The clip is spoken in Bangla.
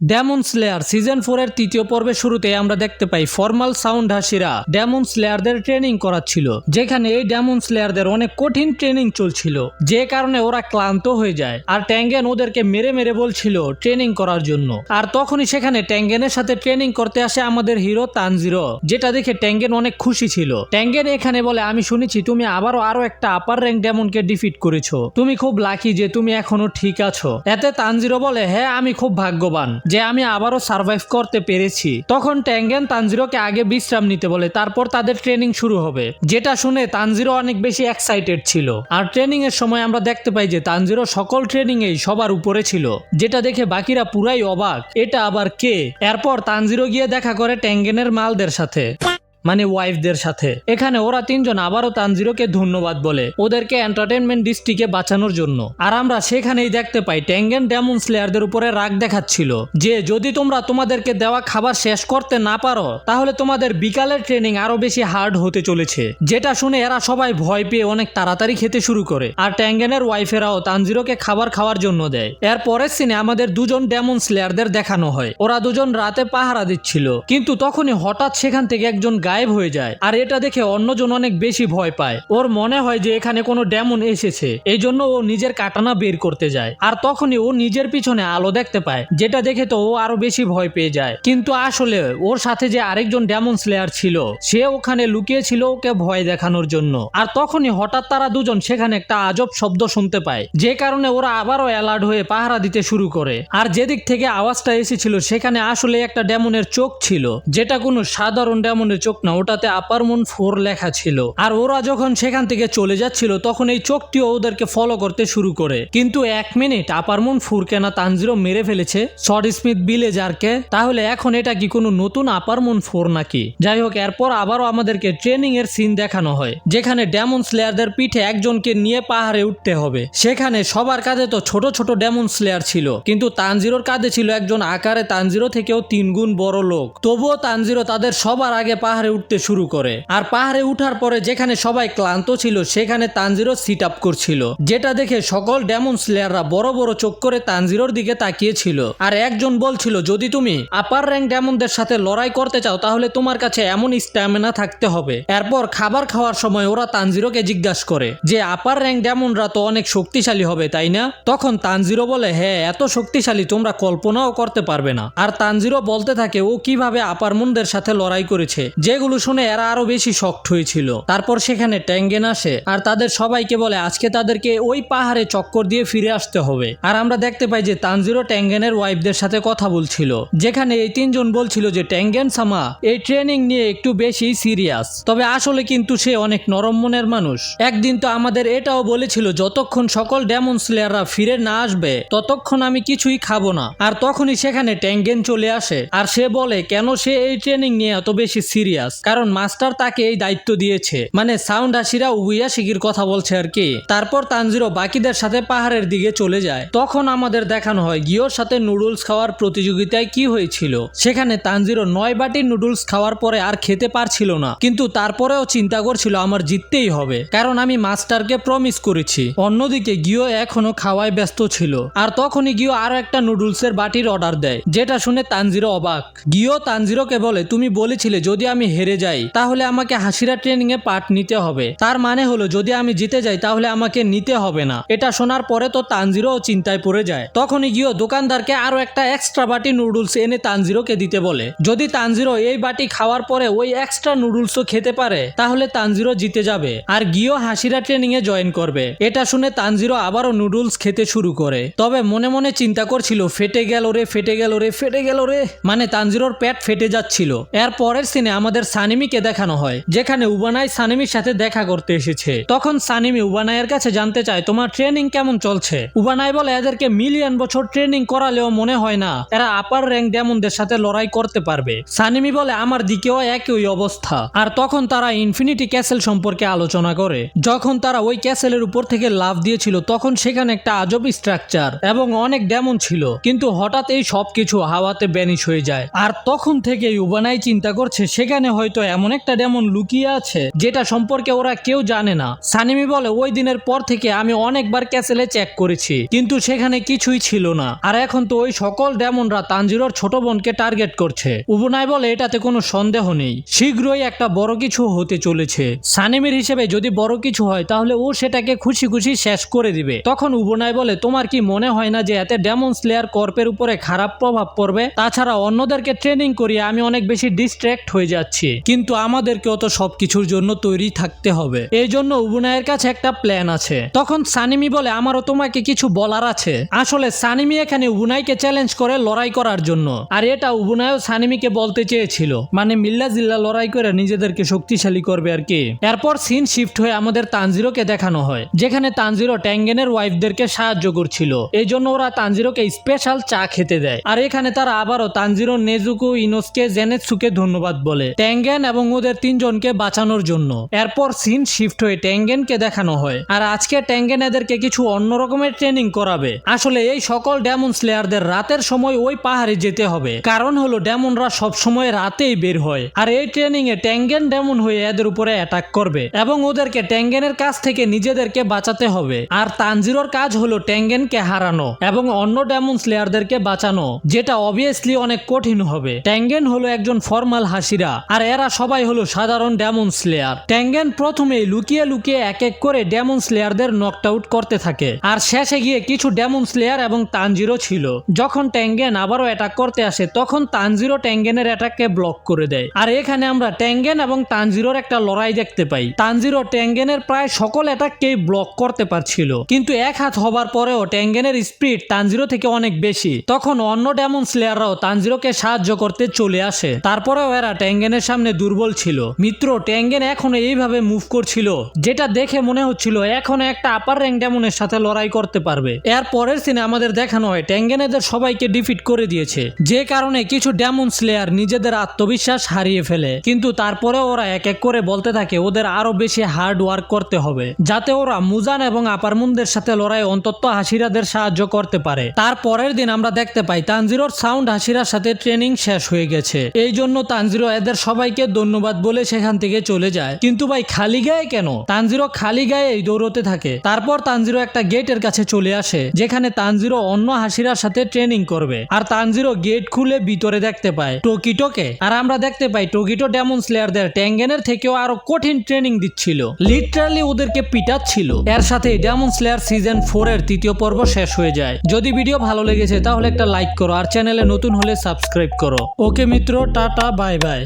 ডেমন স্লেয়ার সিজন ফোর এর তৃতীয় পর্বের শুরুতে আমরা দেখতে পাই ফর্মাল সাউন্ড হাসিরা ডেমন স্লেয়ারদের ট্রেনিং করাচ্ছিল, যেখানে এই ডেমন স্লেয়ারদের অনেক কঠিন ট্রেনিং চলছিল, যে কারণে ওরা ক্লান্ত হয়ে যায়। আর ট্যাঙ্গেন ওদেরকে মেরে মেরে বলছিল ট্রেনিং করার জন্য। আর তখনই সেখানে ট্যাঙ্গেনের সাথে ট্রেনিং করতে আসে আমাদের হিরো তানজিরো যেটা দেখে ট্যাঙ্গেন অনেক খুশি ছিল। ট্যাঙ্গেন এখানে বলে, আমি শুনেছি তুমি আবারও আরও একটা আপার র্যাঙ্ক ডেমনকে ডিফিট করেছ। তুমি খুব লাকি যে তুমি এখনও ঠিক আছো। এতে তানজিরো বলে হ্যাঁ আমি খুব ভাগ্যবান। যে আমি আবারও সার্ভাইভ করতে পেরেছি। তখন ট্যাঙ্গেন তানজিরোকে আগে বিশ্রাম নিতে বলে, তারপর তাদের ট্রেনিং শুরু হবে। যেটা শুনে তানজিরো অনেক বেশি এক্সাইটেড ছিল। আর ট্রেনিং এর সময় আমরা দেখতে পাই যে তানজিরো সকল ট্রেনিং এই সবার উপরে ছিল। যেটা দেখে বাকিরা পুরাই অবাক, এটা আবার কে? এরপর তানজিরো গিয়ে দেখা করে ট্যাঙ্গেনের মালদের সাথে। মানে ওয়াইফদের সাথে। এখানে ওরা তিনজন আবারও তানজিরোকে ধন্যবাদ বলে, ওদেরকে এন্টারটেনমেন্ট ডিস্ট্রিক্টে বাঁচানোর জন্য। আর আমরা সেখানেই দেখতে পাই ট্যাঙ্গেন ডেমন স্লেয়ারদের উপরে রাগ দেখাচ্ছিল, যে যদি তোমরা তোমাদেরকে দেওয়া খাবার শেষ করতে না পারো, তাহলে তোমাদের বিকালের ট্রেনিং আরও বেশি হার্ড হতে চলেছে। যেটা শুনে এরা সবাই ভয় পেয়ে অনেক তাড়াতাড়ি খেতে শুরু করে, আর ট্যাঙ্গেনের ওয়াইফেরাও তানজিরোকে খাবার খাওয়ার জন্য দেয়। এর পরের সিনে আমাদের দুজন ডেমন স্লেয়ারদের দেখানো হয়। ওরা দুজন রাতে পাহারা দিচ্ছিল, কিন্তু তখনই হঠাৎ সেখান থেকে একজন গায়েব হয়ে যায়। আর এটা দেখে অন্যজন অনেক বেশি ভয় পায়। ওর মনে হয় যে এখানে কোনো ডেমন এসেছে। এই জন্য ও নিজের কাটানা বের করতে যায়। আর তখনই ও নিজের পিছনে আলো দেখতে পায়। যেটা দেখে তো ও আরও বেশি ভয় পেয়ে যায়। কিন্তু আসলে ওর সাথে যে আরেকজন ডেমন স্লেয়ার ছিল, সে ওখানে লুকিয়েছিল ওকে ভয় দেখানোর জন্য। আর তখনই হঠাৎ তারা দুজন সেখানে একটা আজব শব্দ শুনতে পায়। যে কারণে ওরা আবারও অ্যালার্ট হয়ে পাহারা দিতে শুরু করে। আর যেদিক থেকে আওয়াজটা এসেছিল, সেখানে আসলে একটা ডেমনের চোখ ছিল। যেটা কোনো সাধারণ ডেমনের চোখ না, ওটাতে আপার মুন ফোর লেখা ছিল। আর ওরা যখন সেখান থেকে চলে যাচ্ছিল, তখন এই চোখটিও ওদেরকে ফলো করতে শুরু করে। কিন্তু এক মিনিট আপার মুন ফুরকে না তানজিরো মেরে ফেলেছে। শর্ট স্মিথ বিলেজারকে তাহলে এখন এটা কি কোনো নতুন আপার মুন ফোর নাকি? যাই হোক, এরপর আবারও আমাদেরকে ট্রেনিং এর সিন দেখানো হয়, যেখানে ডেমন স্লেয়ারদের পিঠে একজনকে নিয়ে পাহাড়ে উঠতে হবে। সেখানে সবার কাঁধে তো ছোট ছোট ডেমন স্লেয়ার ছিল, কিন্তু তানজিরোর কাঁধে ছিল একজন আকারে তানজিরো থেকেও তিন গুণ বড় লোক। তবুও তানজিরো তাদের সবার আগে পাহাড়ে উঠতে শুরু করে। আর পাহাড়ে উঠার পরে যেখানে সবাই ক্লান্ত ছিল, সেখানে তানজিরো সিট আপ করছিল। যেটা দেখে সকল ডেমন স্লেয়াররা বড় বড় চোখ করে তানজিরোর দিকে তাকিয়েছিল। আর একজন বলছিল, যদি তুমি আপার র্যাঙ্ক ডেমনদের সাথে লড়াই করতে চাও, তাহলে তোমার কাছে এমন স্ট্যামিনা থাকতে হবে। এরপর খাবার খাওয়ার সময় ওরা তানজিরোকে জিজ্ঞাসা করে, যে আপার র্যাঙ্ক ডেমনরা তো অনেক শক্তিশালী হবে, তাই না? তখন তানজিরো বলে হ্যাঁ এত শক্তিশালী তোমরা কল্পনাও করতে পারবে না। আর তানজিরো বলতে থাকে, ও কীভাবে আপার মুনদের সাথে লড়াই করেছে? যেগুলো শুনে এরা আরও বেশি শক্ট হয়েছিল। তারপর সেখানে ট্যাঙ্গেন আসে আর তাদের সবাইকে বলে, আজকে তাদেরকে ওই পাহাড়ে চক্কর দিয়ে ফিরে আসতে হবে। আর আমরা দেখতে পাই যে তানজিরো ট্যাঙ্গেনের ওয়াইফদের সাথে কথা বলছিল। যেখানে এই তিনজন বলছিল যে, ট্যাঙ্গেন সামা, এই ট্রেনিং নিয়ে একটু বেশি সিরিয়াস। তবে আসলে কিন্তু সে অনেক নরম মনের মানুষ। একদিন তো আমাদের এটাও বলেছিল, যতক্ষণ সকল ডেমন স্লেয়াররা ফিরে না আসবে, ততক্ষণ আমি কিছুই খাব না। আর তখনই সেখানে ট্যাঙ্গেন চলে আসে। আর সে বলে, কেন সে এই ট্রেনিং নিয়ে এত বেশি সিরিয়াস? কারণ মাস্টার তাকে এই দায়িত্ব দিয়েছে। মানে সাউন্ড হাসিরা উইয়া শিগির কথা বলছে আর কি। তারপর তানজিরো বাকিদের সাথে পাহাড়ের দিকে চলে যায়। তখন আমাদের দেখানো হয়, গিয়োর সাথে নুডলস খাওয়ার প্রতিযোগিতায় কি হয়েছিল? সেখানে তানজিরো নয় বাটি নুডলস খাওয়ার পরে আর খেতে পারছিল না। কিন্তু তারপরেও চিন্তা করছিল, আমার জিততেই হবে। কারণ আমি মাস্টারকে প্রমিস করেছি। অন্যদিকে গিও এখনও খাওয়ায় ব্যস্ত ছিল। আর তখনই গিও আরও একটা নুডলসের বাটির অর্ডার দেয়, যেটা শুনে তানজিরো অবাক। গিও তানজিরোকে বলে, তুমি বলেছিলে যদি আমি হেরে যাই, তাহলে আমাকে হাসিরা ট্রেনিং এ পার্ট নিতে হবে। তার মানে হলো, যদি আমি জিতে যাই, তাহলে আমাকে নিতে হবে না। এটা শোনার পরে তো তানজিরো চিন্তায় পড়ে যায়। তখনই গিয়ে দোকানদারকে আরও একটা এক্সট্রা বাটি নুডলস এনে তানজিরোকে দিতে বলে। যদি তানজিরো এই বাটি খাওয়ার পরে ওই এক্সট্রা নুডলসও খেতে পারে, তাহলে তানজিরো জিতে যাবে। আর গিয়েও হাসিরা ট্রেনিং এ জয়েন করবে। এটা শুনে তানজিরো আবারও নুডলস খেতে শুরু করে। তবে মনে মনে চিন্তা করছিল, ফেটে গেল রে, ফেটে গেল রে, ফেটে গেল রে। মানে তানজিরোর পেট ফেটে যাচ্ছিল। এর পরের সিনে আমাদের সানিমিকে দেখানো হয়, যেখানে উবানাই সানিমির সাথে দেখা করতে এসেছে। তখন সানিমি উবানাইয়ের কাছে জানতে চায়, তোমার ট্রেনিং কেমন চলছে? উবানাই বলে, এদেরকে মিলিয়ন বছর ট্রেনিং করালেও মনে হয় না, এরা আপার র্যাঙ্ক ডেমনদের সাথে লড়াই করতে পারবে। সানিমি বলে, আমার দিকেও একই অবস্থা। আর তখন তারা ইনফিনিটি ক্যাসেল সম্পর্কে আলোচনা করে। যখন তারা ওই ক্যাসেলের উপর থেকে লাভ দিয়েছিল, তখন সেখানে একটা আজব স্ট্রাকচার এবং অনেক ডেমন ছিল। কিন্তু হঠাৎ এই সবকিছু হাওয়াতে ব্যানিশ হয়ে যায়। আর তখন থেকে উবানাই চিন্তা করছে, সেখানে হয়তো এমন একটা ডেমন লুকিয়ে আছে যেটা সম্পর্কে ওরা কেউ জানে না। সানিমি বলে, ওই দিনের পর থেকে আমি অনেকবার ক্যাসেলে চেক করেছি, কিন্তু সেখানে কিছুই ছিল না। আর এখন তো ওই সকল ডেমনরা তানজিরোর ছোট বোনকে টার্গেট করছে। উবুনাই বলে, এটাতে কোনো সন্দেহ নেই। শীঘ্রই একটা বড় কিছু হতে চলেছে। সানিমির হিসেবে যদি বড় কিছু হয়, তাহলে ও সেটাকে খুশি খুশি শেষ করে দিবে। তখন উবুনাই বলে, তোমার কি মনে হয় না যে এতে ডেমন স্লেয়ার কর্পের উপরে খারাপ প্রভাব পড়বে? তাছাড়া অন্যদেরকে ট্রেনিং করিয়ে আমি অনেক বেশি ডিস্ট্র্যাক্ট হয়ে যাচ্ছি। কিন্তু আমাদেরকেও তো সবকিছুর জন্য তৈরি থাকতে হবে। এই জন্য উবুনায়ের কাছে একটা প্ল্যান আছে। তখন সানিমি বলে, আমারও তোমাকে কিছু বলার আছে। আসলে সানিমি এখানে উবুনাইকে চ্যালেঞ্জ করে লড়াই করার জন্য। আর এটা উবুনায়ও সানিমিকে বলতে চেয়েছিল। মানে মিল্লা জিল্লা লড়াই করে নিজেদেরকে শক্তিশালী করবে আর কি। এরপর সিন শিফট হয়ে আমাদের তানজিরোকে দেখানো হয়, যেখানে তানজিরো ট্যাঙ্গেনের ওয়াইফদেরকে সাহায্য করছিল। এই জন্য ওরা তানজিরোকে স্পেশাল চা খেতে দেয়। আর এখানে তারা আবারও তানজিরো নেজুকু ইনোসকে জেনেৎসুকে ধন্যবাদ বলে। ট্যাঙ্গেন এবং ওদের তিনজনকে বাঁচানোর জন্য। এরপর সিন শিফট হয়ে ট্যাঙ্গেনকে দেখানো হয়। আর আজকে ট্যাঙ্গেন এদেরকে কিছু অন্য রকমের ট্রেনিং করাবে। আসলে এই সকল ডেমন স্লেয়ারদের রাতের সময় ওই পাহাড়ে যেতে হবে। কারণ হলো ডেমনরা সব সময় রাতেই বের হয়। আর এই ট্রেনিং এ ট্যাঙ্গেন ডেমন হয়ে এদের উপরে অ্যাটাক করবে এবং ওদেরকে ট্যাঙ্গেনের কাছ থেকে নিজেদেরকে বাঁচাতে হবে। আর তানজিরোর কাজ হলো ট্যাঙ্গেনকে হারানো এবং অন্য ডেমন স্লেয়ারদেরকে বাঁচানো, যেটা অবভিয়াসলি অনেক কঠিন হবে। ট্যাঙ্গেন হলো একজন ফর্মাল হাসিরা। আর এরা সবাই হলো সাধারণ ডেমন স্লেয়ার। ট্যাঙ্গেন প্রথমে লুকিয়ে লুকিয়ে এক এক করে ডেমন স্লেয়ারদের নকড আউট করতে থাকে। আর শেষে গিয়ে কিছু ডেমন স্লেয়ার এবং তানজিরো ছিল। যখন ট্যাঙ্গেন আবারও অ্যাটাক করতে আসে, তখন তানজিরো ট্যাঙ্গেনের অ্যাটাককে ব্লক করে দেয়। আর এখানে আমরা ট্যাঙ্গেন এবং তানজিরোর একটা লড়াই দেখতে পাই। তানজিরো ট্যাঙ্গেনের প্রায় সকল অ্যাটাককেই ব্লক করতে পারছিল। কিন্তু এক হাত হবার পরেও ট্যাঙ্গেনের স্পিড তানজিরো থেকে অনেক বেশি। তখন অন্য ডেমন স্লেয়াররাও তানজিরোকে সাহায্য করতে চলে আসে। তারপরেও এরা ট্যাঙ্গেনের সামনে দুর্বল ছিল। মিত্র ট্যাঙ্গেন এখনও এইভাবে মুভ করছিল, যেটা দেখে মনে হচ্ছিল এখনও একটা আপার র্যাঙ্ক ডেমনের সাথে লড়াই করতে পারবে। এর পরের সিনে আমাদের দেখানো হয়, ট্যাঙ্গেন এদের সবাইকে ডিফিট করে দিয়েছে। যে কারণে কিছু ডেমন স্লেয়ার নিজেদের আত্মবিশ্বাস হারিয়ে ফেলে। কিন্তু তারপরে ওরা এক এক করে বলতে থাকে, ওদের আরও বেশি হার্ড ওয়ার্ক করতে হবে, যাতে ওরা মুজান এবং আপারমুনদের সাথে লড়াই অন্তত হাসিরাদের সাহায্য করতে পারে। তার পরের দিন আমরা দেখতে পাই, তানজিরোর সাউন্ড হাসিরার সাথে ট্রেনিং শেষ হয়ে গেছে। এই জন্য তানজিরো এদের সবাইকে ধন্যবাদ বলে সেখান থেকে চলে যায়। কিন্তু ভাই খালি গায়ে কেন? তানজিরো খালি গায়েই দৌড়তে থাকে। তারপর তানজিরো একটা গেটের কাছে চলে আসে, যেখানে তানজিরো অন্য হাসিরার সাথে ট্রেনিং করবে। আর তানজিরো গেট খুলে ভিতরে দেখতে পায় টোকিটোকে আর আমরা দেখতে পাই টোকিটো ডেমন স্লেয়ারদের ট্যাঙ্গেনের থেকেও আরও কঠিন ট্রেনিং দিচ্ছিল। লিটারালি ওদেরকে পিটাচ্ছিল। এর সাথে ডেমন স্লেয়ার সিজন ফোর এর তৃতীয় পর্ব শেষ হয়ে যায়। যদি ভিডিও ভালো লেগেছে তাহলে একটা লাইক করো। আর চ্যানেলে নতুন হলে সাবস্ক্রাইব করো। ওকে মিত্র, টাটা বাই বাই